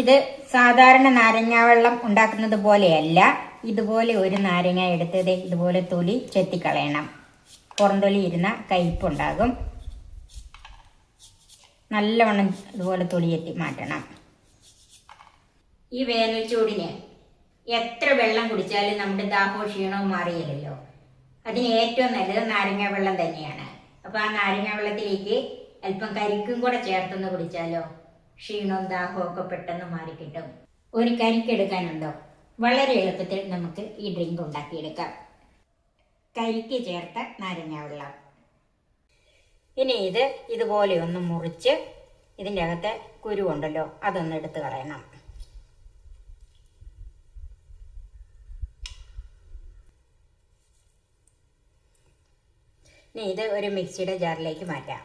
ഇത് സാധാരണ നാരങ്ങ വെള്ളം ഉണ്ടാക്കുന്നത് പോലെയല്ല. ഇതുപോലെ ഒരു നാരങ്ങ എടുത്തത് ഇതുപോലെ തൊലി ചെത്തിക്കളയണം. പുറംതൊലി ഇരുന്ന കയ്പുണ്ടാകും നല്ലവണ്ണം ഇതുപോലെ തൊലി ചെത്തി മാറ്റണം. ഈ വേനൽ ചൂടിന് എത്ര വെള്ളം കുടിച്ചാലും നമ്മുടെ ദാഹവും ക്ഷീണവും മാറിയില്ലല്ലോ. അതിന് ഏറ്റവും നല്ലത് നാരങ്ങ വെള്ളം തന്നെയാണ്. അപ്പോൾ ആ നാരങ്ങ വെള്ളത്തിലേക്ക് അല്പം കരിക്കും കൂടെ ചേർത്തൊന്ന് കുടിച്ചാലോ? ക്ഷീണവും ദാഹവും ഒക്കെ പെട്ടെന്ന് മാറിക്കിട്ടും ഒരു കരിക്ക് എടുക്കാനുണ്ടോ? വളരെ എളുപ്പത്തിൽ നമുക്ക് ഈ ഡ്രിങ്ക് ഉണ്ടാക്കിയെടുക്കാം. കരിക്ക് ചേർത്ത നാരങ്ങ വെള്ളം. ഇനി ഇത് ഇതുപോലെ ഒന്ന് മുറിച്ച് ഇതിന്റെ അകത്തെ കുരുവുണ്ടല്ലോ അതൊന്ന് എടുത്ത് കളയണം. ഇനി ഇത് ഒരു മിക്സിയുടെ ജാറിലേക്ക് മാറ്റാം.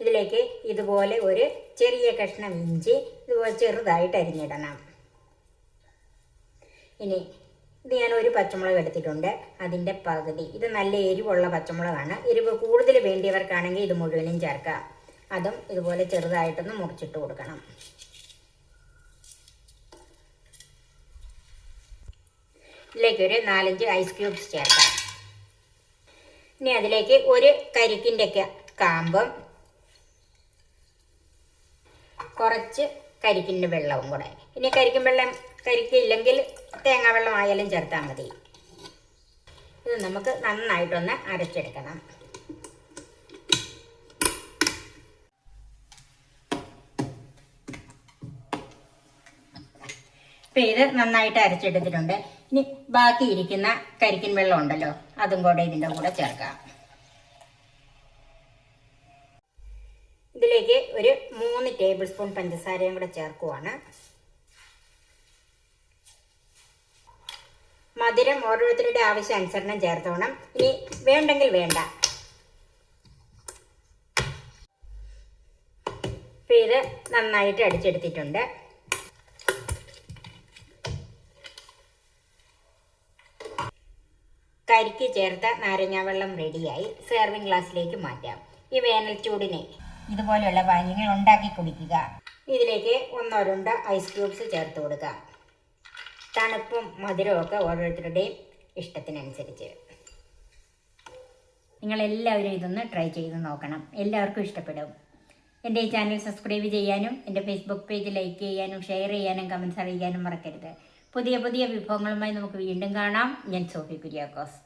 ഇതിലേക്ക് ഇതുപോലെ ഒരു ചെറിയ കഷ്ണം ഇഞ്ചി ഇതുപോലെ ചെറുതായിട്ട് അരിഞ്ഞിടണം. ഇനി ഇത് ഞാൻ ഒരു പച്ചമുളക് എടുത്തിട്ടുണ്ട്. അതിന്റെ പകുതി. ഇത് നല്ല എരിവുള്ള പച്ചമുളകാണ്. എരിവ് കൂടുതൽ വേണ്ടിയവർക്കാണെങ്കിൽ ഇത് മുഴുവനും ചേർക്കാം. അതും ഇതുപോലെ ചെറുതായിട്ടൊന്ന് മുറിച്ചിട്ട് കൊടുക്കണം. ഇതിലേക്ക് ഒരു നാലഞ്ച് ഐസ് ക്യൂബ്സ് ചേർക്കാം. ഇനി അതിലേക്ക് ഒരു കരിക്കിന്റെയൊക്കെ കാമ്പും കുറച്ച് കരിക്കിന്റെ വെള്ളവും കൂടെ. ഇനി കരിക്കും വെള്ളം കരിക്കില്ലെങ്കിൽ തേങ്ങാ വെള്ളം ആയാലും ചേർത്താൽ മതി. ഇത് നമുക്ക് നന്നായിട്ടൊന്ന് അരച്ചെടുക്കണം. ഇപ്പം ഇത് നന്നായിട്ട് അരച്ചെടുത്തിട്ടുണ്ട്. ഇനി ബാക്കി ഇരിക്കുന്ന കരിക്കിൻ വെള്ളം ഉണ്ടല്ലോ അതും കൂടെ ഇതിന്റെ കൂടെ ചേർക്കാം. ഇതിലേക്ക് ഒരു മൂന്ന് ടേബിൾ സ്പൂൺ പഞ്ചസാരയും കൂടെ ചേർക്കുവാണ്. മധുരം ഓരോരുത്തരുടെ ആവശ്യാനുസരണം ചേർത്തോണം. ഇനി വേണ്ടെങ്കിൽ വേണ്ട. ഇത് നന്നായിട്ട് അടിച്ചെടുത്തിട്ടുണ്ട്. കരിക്ക് ചേർത്ത നാരങ്ങാവെള്ളം റെഡിയായി സെർവിംഗ് ഗ്ലാസ്സിലേക്ക് മാറ്റാം. ഈ വേനൽ ചൂടിനെ ഇതുപോലെയുള്ള പാനീയങ്ങൾ ഉണ്ടാക്കി കുടിക്കുക. ഇതിലേക്ക് ഒന്നോ രണ്ടോ ഐസ് ക്യൂബ്സ് ചേർത്ത് കൊടുക്കുക. തണുപ്പും മധുരവും ഒക്കെ ഓരോരുത്തരുടെയും ഇഷ്ടത്തിനനുസരിച്ച്. നിങ്ങളെല്ലാവരും ഇതൊന്ന് ട്രൈ ചെയ്ത് നോക്കണം. എല്ലാവർക്കും ഇഷ്ടപ്പെടും. എന്റെ ഈ ചാനൽ സബ്സ്ക്രൈബ് ചെയ്യാനും എന്റെ ഫേസ്ബുക്ക് പേജ് ലൈക്ക് ചെയ്യാനും ഷെയർ ചെയ്യാനും കമൻസ് അറിയിക്കാനും മറക്കരുത്. പുതിയ പുതിയ വിഭവങ്ങളുമായി നമുക്ക് വീണ്ടും കാണാം. ഞാൻ സോഫി കുര്യാക്കോസ്.